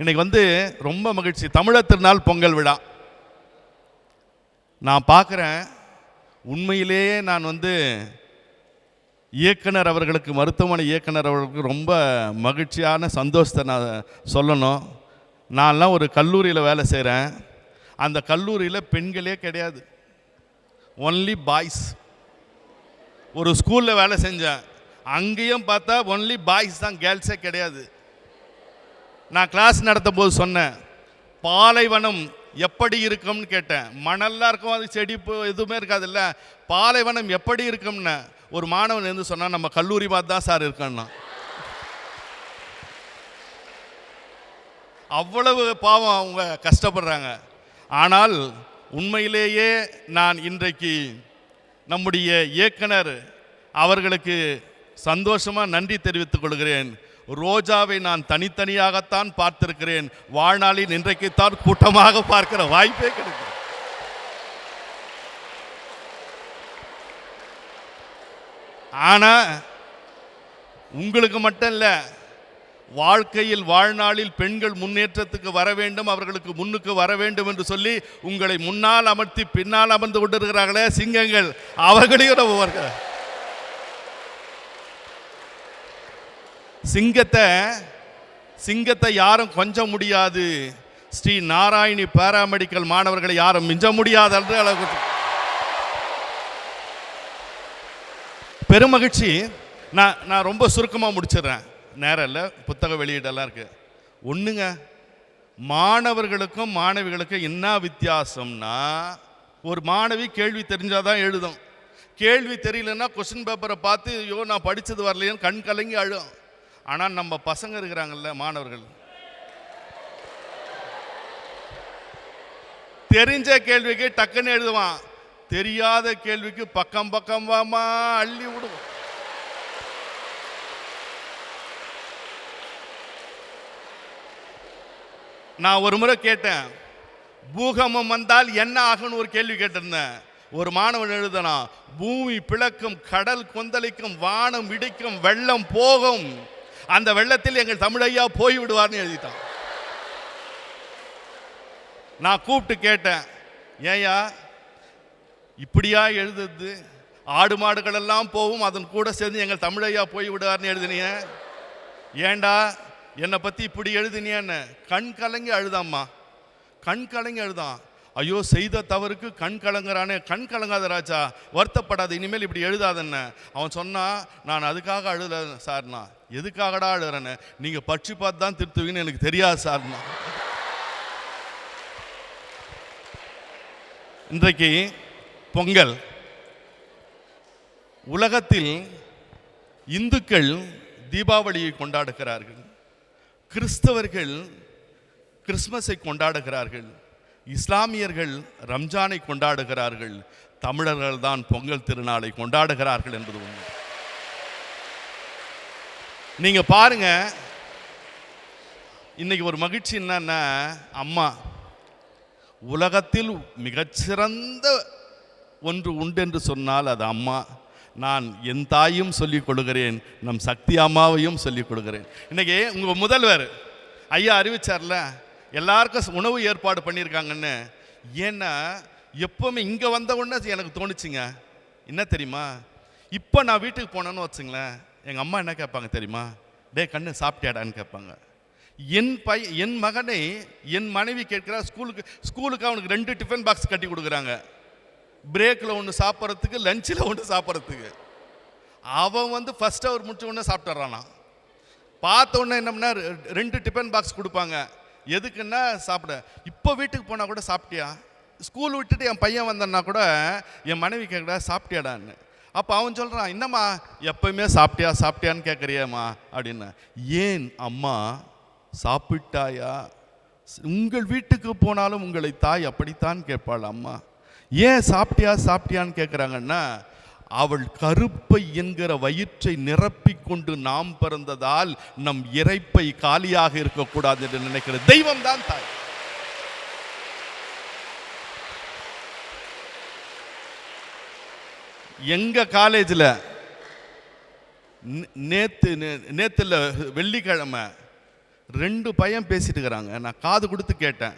இன்னைக்கு வந்து ரொம்ப மகிழ்ச்சி. தமிழர் திருநாள் பொங்கல் விழா. நான் பார்க்குறேன் உண்மையிலேயே நான் வந்து இயக்குனர் அவர்களுக்கு மருத்துவமனை இயக்குனர் அவர்களுக்கு ரொம்ப மகிழ்ச்சியான சந்தோஷத்தை நான் சொல்லணும். நான்லாம் ஒரு கல்லூரியில் வேலை செய்கிறேன் அந்த கல்லூரியில் பெண்களே கிடையாது. ஒன்லி பாய்ஸ் ஒரு ஸ்கூலில் வேலை செஞ்சேன். அங்கேயும் பார்த்தா ஒன்லி பாய்ஸ் தான் கேர்ள்ஸே கிடையாது. நான் கிளாஸ் நடத்தும் போது சொன்னேன் பாலைவனம் எப்படி இருக்கும்னு கேட்டேன். மணல்லாம் இருக்கும் அது செடி பு- எதுவுமே இருக்காதுல்ல. பாலைவனம் எப்படி இருக்கும்னு ஒரு மாணவன் இருந்து சொன்னால் நம்ம கல்லூரி மாதிரி தான் சார் இருக்கோன்னா. அவ்வளவு பாவம் அவங்க கஷ்டப்படுறாங்க. ஆனால் உண்மையிலேயே நான் இன்றைக்கு நம்முடைய இயக்குனர் அவர்களுக்கு சந்தோஷமாக நன்றி தெரிவித்துக் கொள்கிறேன். ரோஜாவை நான் தனித்தனியாகத்தான் பார்த்திருக்கிறேன். வாழ்நாளின் இன்றைக்குத்தான் கூட்டமாக பார்க்கிற வாய்ப்பே கிடைக்கும் ஆனா உங்களுக்கு மட்டும் இல்லை வாழ்க்கையில் வாழ்நாளில் பெண்கள் முன்னேற்றத்துக்கு வர வேண்டும் அவர்களுக்கு முன்னுக்கு வர வேண்டும் என்று சொல்லி உங்களை முன்னால் அமர்த்தி பின்னால் அமர்ந்து கொண்டிருக்கிறார்களே சிங்கங்கள். அவர்களையும் நம்ம சிங்கத்தை சிங்கத்தை யாரும் கொஞ்சம் முடியாது. ஸ்ரீ நாராயணி பாராமெடிக்கல் மாணவர்களை யாரும் மிஞ்ச முடியாது என்று பெருமகிழ்ச்சி. நான் நான் ரொம்ப சுருக்கமாக முடிச்சிடுறேன். நேரம் இல்லை புத்தக வெளியீடெல்லாம் இருக்குது ஒன்றுங்க மாணவர்களுக்கும் மாணவிகளுக்கும் என்ன வித்தியாசம்னா ஒரு மாணவி கேள்வி தெரிஞ்சால் தான் எழுதும். கேள்வி தெரியலன்னா கொஸ்டின் பேப்பரை பார்த்து ஐயோ நான் படித்தது வரலையேன்னு கண் கலங்கி அழும். ஆனால் நம்ம பசங்க இருக்கிறாங்கல்ல மாணவர்கள். தெரிஞ்ச கேள்விக்கு டக்குன்னு எழுதுவான். தெரியாத கேள்விக்கு பக்கம் பக்கமாமா அள்ளி விடுவோம் நான் ஒரு முறை கேட்டேன் பூகம்பம் வந்தால் என்ன ஆகும்னு ஒரு கேள்வி கேட்டிருந்தேன். ஒரு மாணவன் எழுதனா பூமி பிளக்கும் கடல் கொந்தளிக்கும் வானம் இடிக்கும் வெள்ளம் போகும். அந்த வெள்ளத்தில் எங்கள் தமிழையா போய் விடுவார்னு எழுதிட்டான். நான் கூப்பிட்டு கேட்டேன் ஏயா இப்படியா எழுதுது ஆடு மாடுகள் எல்லாம் போகும் அதன் கூட சேர்ந்து எங்கள் தமிழையா போய் விடுவார்னு எழுதினிய. ஏண்டா என்னை பற்றி இப்படி எழுதினியன்னு? கண் கலங்கி அழுதாம்மா. கண் கலங்கி அழுதான். ஐயோ செய்த தவறுக்கு கண் கலங்குறானே. கண் கலங்காத ராஜா வருத்தப்படாத இனிமேல் இப்படி எழுதாதன்ன. அவன் சொன்னான் நான் அதுக்காக அழுத சார்னா எதுக்காகடா அழுறேன்னு நீங்கள் பட்சி பார்த்து தான் திருத்துவீங்கன்னு எனக்கு தெரியாது சார்னா இன்றைக்கு பொங்கல். உலகத்தில் இந்துக்கள் தீபாவளியை கொண்டாடுகிறார்கள். கிறிஸ்தவர்கள் கிறிஸ்மஸை கொண்டாடுகிறார்கள். இஸ்லாமியர்கள் ரம்ஜானை கொண்டாடுகிறார்கள். தமிழர்கள் தான் பொங்கல் திருநாளை கொண்டாடுகிறார்கள் என்பது உண்மை. நீங்க பாருங்க. இன்னைக்கு ஒரு மகிழ்ச்சி என்னன்னா அம்மா உலகத்தில் மிகச்சிறந்த ஒன்று உண்டு என்று சொன்னால் அது அம்மா. நான் என் தாயும் சொல்லிக் கொள்கிறேன் நம் சக்தி அம்மாவையும் சொல்லிக் கொள்கிறேன் இன்னைக்கு உங்க முதல்வர் ஐயா அறிவிச்சார்ல எல்லாருக்கும் உணவு ஏற்பாடு பண்ணியிருக்காங்கன்னு. ஏன்னா எப்பவுமே இங்கே வந்த உடனே எனக்கு தோணுச்சுங்க. என்ன தெரியுமா? இப்போ நான் வீட்டுக்கு போனேன்னு வச்சுங்களேன். எங்கள் அம்மா என்ன கேட்பாங்க தெரியுமா? டே கண்ணு சாப்பிட்டியாடான்னு கேட்பாங்க. என் பை என் மகனை என் மனைவி கேட்கிறா ஸ்கூலுக்கு ஸ்கூலுக்கு அவனுக்கு ரெண்டு டிஃபன் பாக்ஸ் கட்டி கொடுக்குறாங்க. பிரேக்கில் ஒன்று சாப்பிட்றதுக்கு லஞ்சில் ஒன்று சாப்பிட்றதுக்கு. அவன் வந்து ஃபஸ்ட் அவர் முடிச்ச உடனே சாப்பிட்டுறானா பார்த்த உடனே என்ன ரெ- ரெண்டு டிஃபன் பாக்ஸ் கொடுப்பாங்க. எதுக்குன்னா சாப்பிட. இப்போ வீட்டுக்கு போனால் கூட சாப்பிட்டியா? ஸ்கூல் விட்டுட்டு என் பையன் வந்தன்னா கூட என் மனைவி கேட்குறா சாப்பிட்டியாடான்னு. அப்போ அவன் சொல்கிறான் என்னம்மா எப்பயுமே சாப்பிட்டியா சாப்பிட்டியான்னு கேட்குறியேம்மா அப்படின்னு. ஏன் அம்மா சாப்பிட்டாயா? உங்கள் வீட்டுக்கு போனாலும் உங்களை தாய் அப்படித்தான் கேட்பாள் அம்மா. ஏன் சாப்பிட்டியா சாப்பிட்டியான்னு கேட்குறாங்கன்னா அவள் கருப்பை என்கிற வயிற்றை நிரப்பிக் கொண்டு நாம் பிறந்ததால் நம் இறைப்பை காலியாக இருக்கக்கூடாது என்று நினைக்கிற தெய்வம் தான் தாய். எங்கள் காலேஜில் நேற்று நே- நேத்துல வெள்ளிக்கிழமை ரெண்டு பையன் பேசிட்டு இருக்கிறாங்க. நான் காது கொடுத்து கேட்டேன்.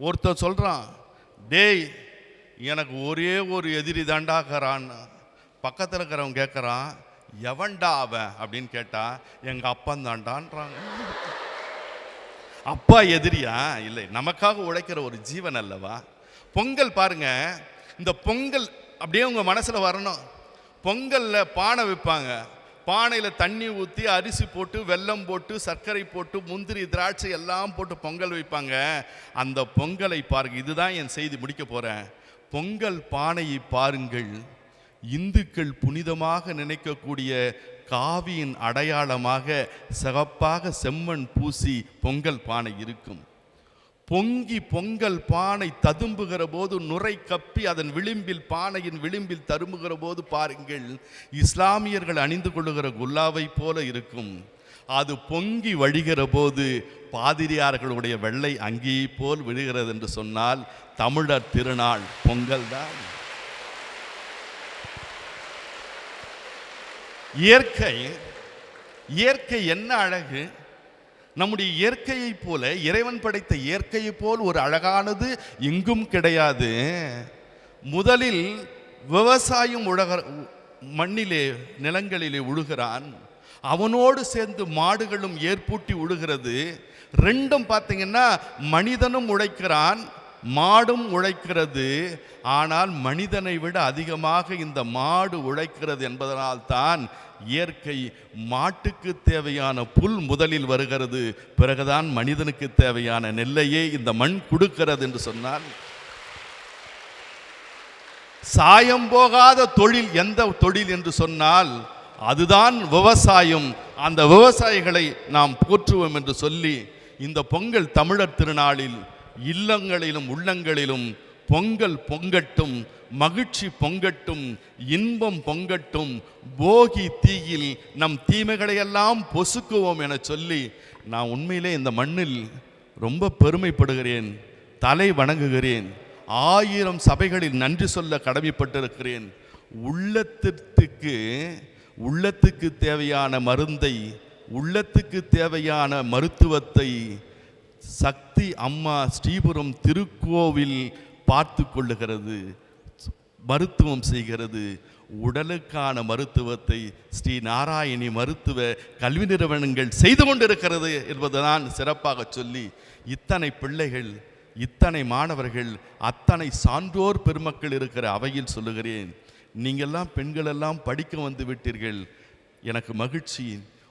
ஒருத்தர் சொல்கிறான் டேய் எனக்கு ஒரே ஒரு எதிரி தாண்டாக்கிறான்னு பக்கத்தில் இருக்கிறவன் கேட்குறான் எவன்டா அவன்? அப்படின்னு கேட்டால் எங்கள் அப்பன் தாண்டான்றாங்க. அப்பா எதிரியா? இல்லை நமக்காக உழைக்கிற ஒரு ஜீவன் அல்லவா? பொங்கல் பாருங்க இந்த பொங்கல் அப்படியே உங்கள் மனசில் வரணும். பொங்கலில் பானை வைப்பாங்க. பானையில் தண்ணி ஊற்றி அரிசி போட்டு வெல்லம் போட்டு சர்க்கரை போட்டு முந்திரி திராட்சை எல்லாம் போட்டு பொங்கல் வைப்பாங்க. அந்த பொங்கலை பாருங்க இதுதான் என் செய்தி முடிக்க போகிறேன் பொங்கல் பானையை பாருங்கள். இந்துக்கள் புனிதமாக நினைக்கக்கூடிய காவியின் அடையாளமாக சிவப்பாக செம்மண் பூசி பொங்கல் பானை இருக்கும். பொங்கி பொங்கல் பானை ததும்புகிற போது நுரை கப்பி அதன் விளிம்பில் பானையின் விளிம்பில் தரும்புகிற போது பாருங்கள் இஸ்லாமியர்கள் அணிந்து கொள்ளுகிற குல்லாவை போல இருக்கும். அது பொங்கி வழிகிற போது பாதிரியார்களுடைய வெள்ளை அங்கியை போல் விழுகிறது என்று சொன்னால் தமிழர் திருநாள் பொங்கல் தான். இயற்கை இயற்கை என்ன அழகு? நம்முடைய இயற்கையைப் போல இறைவன் படைத்த இயற்கையைப் போல் ஒரு அழகானது எங்கும் கிடையாது. முதலில் விவசாயம் உழக மண்ணிலே நிலங்களிலே உழுகிறான். அவனோடு சேர்ந்து மாடுகளும் ஏற்பூட்டி உழுகிறது. ரெண்டும் பார்த்தீங்கன்னா மனிதனும் உழைக்கிறான். மாடும் உழைக்கிறது ஆனால் மனிதனை விட அதிகமாக இந்த மாடு உழைக்கிறது என்பதனால்தான் இயற்கை மாட்டுக்கு தேவையான புல் முதலில் வருகிறது. பிறகுதான் மனிதனுக்கு தேவையான நெல்லையே இந்த மண் கொடுக்கிறது என்று சொன்னால் சாயம் போகாத தொழில் எந்த தொழில் என்று சொன்னால் அதுதான் விவசாயம். அந்த விவசாயிகளை நாம் போற்றுவோம் என்று சொல்லி இந்த பொங்கல் தமிழர் திருநாளில் இல்லங்களிலும் உள்ளங்களிலும் பொங்கல் பொங்கட்டும் மகிழ்ச்சி பொங்கட்டும் இன்பம் பொங்கட்டும் போகி தீயில் நம் தீமைகளையெல்லாம் பொசுக்குவோம் என சொல்லி நான் உண்மையிலே இந்த மண்ணில் ரொம்ப பெருமைப்படுகிறேன் தலை வணங்குகிறேன் ஆயிரம் சபைகளில் நன்றி சொல்ல கடமைப்பட்டிருக்கிறேன். உள்ளத்திற்கு உள்ளத்துக்கு தேவையான மருந்தை உள்ளத்துக்கு தேவையான மருத்துவத்தை சக்தி அம்மா ஸ்ரீபுரம் திருக்கோவில் பார்த்து கொள்ளுகிறது மருத்துவம் செய்கிறது. உடலுக்கான மருத்துவத்தை ஸ்ரீ நாராயணி மருத்துவ கல்வி நிறுவனங்கள் செய்து கொண்டிருக்கிறது என்பதுதான் சிறப்பாக சொல்லி இத்தனை பிள்ளைகள் இத்தனை மாணவர்கள் அத்தனை சான்றோர் பெருமக்கள் இருக்கிற அவையில் சொல்லுகிறேன். நீங்கள்லாம் பெண்களெல்லாம் படிக்க வந்து விட்டீர்கள். எனக்கு மகிழ்ச்சி.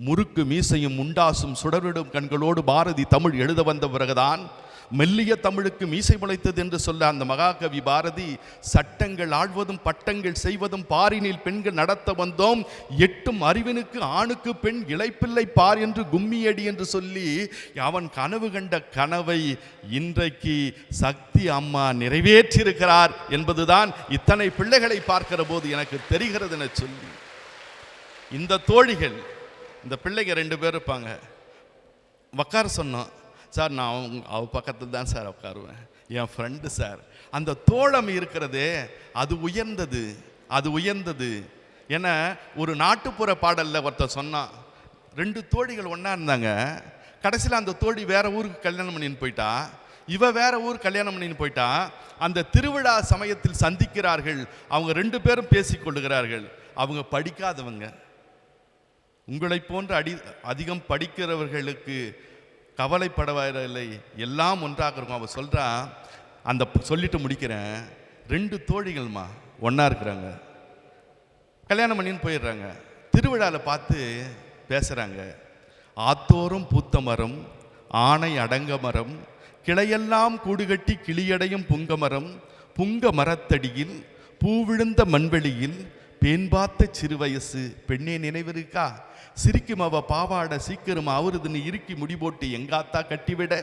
முறுக்கு மீசையும் முண்டாசும் சுடரிடும் கண்களோடு பாரதி தமிழ் எழுத வந்த பிறகுதான் மெல்லிய தமிழுக்கு மீசை முளைத்தது என்று சொல்ல அந்த மகாகவி பாரதி சட்டங்கள் ஆழ்வதும் பட்டங்கள் செய்வதும் பாரினில் பெண்கள் நடத்த வந்தோம். எட்டும் அறிவினுக்கு ஆணுக்கு பெண் இளைப்பிள்ளை பார் என்று கும்மியடி என்று சொல்லி அவன் கனவு கண்ட கனவை இன்றைக்கு சக்தி அம்மா நிறைவேற்றியிருக்கிறார் என்பதுதான் இத்தனை பிள்ளைகளை பார்க்கிற போது எனக்கு தெரிகிறது என சொல்லி. இந்த தோழிகள் இந்த பிள்ளைங்க ரெண்டு பேர் இருப்பாங்க. உக்கார சொன்னோம் சார் நான் அவங்க அவ பக்கத்தில் தான் சார் உட்காருவேன் என் ஃப்ரெண்டு சார். அந்த தோழம் இருக்கிறதே அது உயர்ந்தது அது உயர்ந்தது. ஏன்னா ஒரு நாட்டுப்புற பாடலில் ஒருத்தர் சொன்னான் ரெண்டு தோழிகள் ஒன்றா இருந்தாங்க. கடைசியில் அந்த தோழி வேறு ஊருக்கு கல்யாணம் பண்ணின்னு போயிட்டா. இவ வேற ஊர் கல்யாணம் பண்ணின்னு போயிட்டா. அந்த திருவிழா சமயத்தில் சந்திக்கிறார்கள். அவங்க ரெண்டு பேரும் பேசிக்கொள்ளுகிறார்கள் அவங்க படிக்காதவங்க. உங்களைப் போன்ற அடி அதிகம் படிக்கிறவர்களுக்கு கவலைப்படவில்லை. எல்லாம் ஒன்றாக இருக்கும். அவள் சொல்கிறா அந்த சொல்லிட்டு முடிக்கிறேன். ரெண்டு தோழிகள்மா ஒன்றா இருக்கிறாங்க. கல்யாணம் பண்ணின்னு போயிடுறாங்க. திருவிழாவில் பார்த்து பேசுகிறாங்க ஆத்தோறும் பூத்த மரம் ஆணை அடங்க மரம் கிளையெல்லாம் கூடுகட்டி கிளியடையும் புங்க மரம் புங்க மரத்தடியில் பூவிழுந்த மண்வெளியில் பேன் பார்த்த சிறு வயசு பெண்ணே நினைவிருக்கா சிரிக்கும் அவ பாவாட சீக்கிரம் அவருதுன்னு இறுக்கி முடி போட்டு எங்காத்தா கட்டிவிட?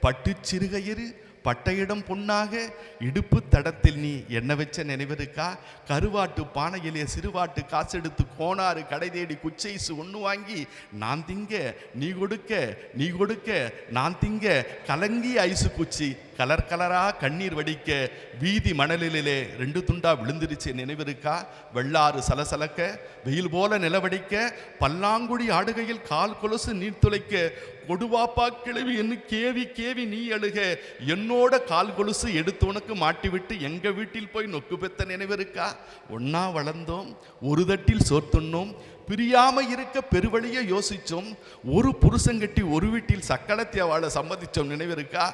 பட்டு சிறுகயிறு பட்டையிடம் பொன்னாக இடுப்பு தடத்தில் நீ என்ன வச்ச நினைவிருக்கா? கருவாட்டு பானையிலே சிறுவாட்டு காசெடுத்து கோணாறு கடை தேடி குச்சைசு ஒன்று வாங்கி நான் திங்க நீ கொடுக்க நீ கொடுக்க நான் திங்க கலங்கி ஐசு குச்சி கலர் கலரா கண்ணீர் வடிக்க வீதி மணலிலே ரெண்டு துண்டா விழுந்துருச்சு நினைவிருக்கா? வெள்ளாறு சலசலக்க வெயில் போல நிலவடிக்க பல்லாங்குடி ஆடுகையில் கால் கொலுசு நீர் துளைக்க கொடுவாப்பா கிழவின்னு கேவி கேவி நீ அழுக. என்னோட கால் கொலுசு எடுத்து உனக்கு மாட்டிவிட்டு எங்க வீட்டில் போய் நொக்கு பெத்த நினைவிருக்கா ஒன்னா வளர்ந்தோம் ஒரு தட்டில் சோர்த்துண்ணோம் பிரியாம இருக்க பெருவழிய யோசிச்சோம் ஒரு புருஷங்கட்டி ஒரு வீட்டில் சக்களத்தை வாழ சம்மதிச்சோம் நினைவிருக்கா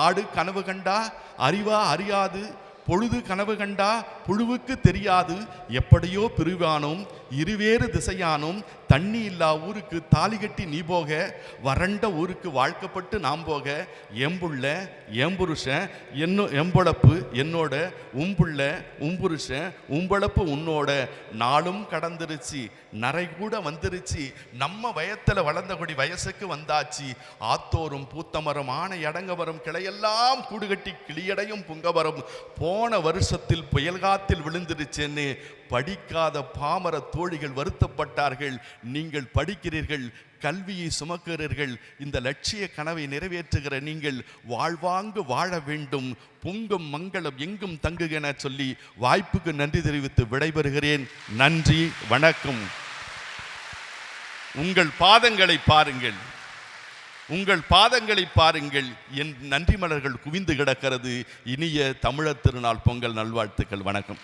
ஆடு கனவு கண்டா அறிவா அறியாது பொழுது கனவு கண்டா புழுவுக்கு தெரியாது. எப்படியோ பிரிவானோம் இருவேறு திசையானோம் தண்ணி இல்லா ஊருக்கு தாலி கட்டி நீ போக வறண்ட ஊருக்கு வாழ்க்கப்பட்டு நாம் போக எம்புள்ள எம்புருஷன் என்ன எம்பொழப்பு என்னோட உம்புள்ள உம்புருஷன் உம்பொழப்பு உன்னோட நாளும் கடந்துருச்சு நரை கூட வந்துருச்சு நம்ம வயத்தில் வளர்ந்தபடி வயசுக்கு வந்தாச்சு ஆத்தோரும் பூத்தமரம் ஆனை அடங்கவரும் கிளையெல்லாம் கூடுகட்டி கிளியடையும் புங்கவரும் போன வருஷத்தில் புயல் காத்தில் விழுந்துருச்சுன்னு படிக்காத பாமர தோழிகள் வருத்தப்பட்டார்கள். நீங்கள் படிக்கிறீர்கள் கல்வியை சுமக்கிறீர்கள் இந்த லட்சிய கனவை நிறைவேற்றுகிற நீங்கள் வாழ்வாங்கு வாழ வேண்டும். பொங்கும் மங்களம் எங்கும் தங்குகென சொல்லி வாய்ப்புக்கு நன்றி தெரிவித்து விடைபெறுகிறேன். நன்றி வணக்கம். உங்கள் பாதங்களை பாருங்கள். உங்கள் பாதங்களை பாருங்கள். என் நன்றி மலர்கள் குவிந்து கிடக்கிறது. இனிய தமிழர் திருநாள் பொங்கல் நல்வாழ்த்துக்கள். வணக்கம்.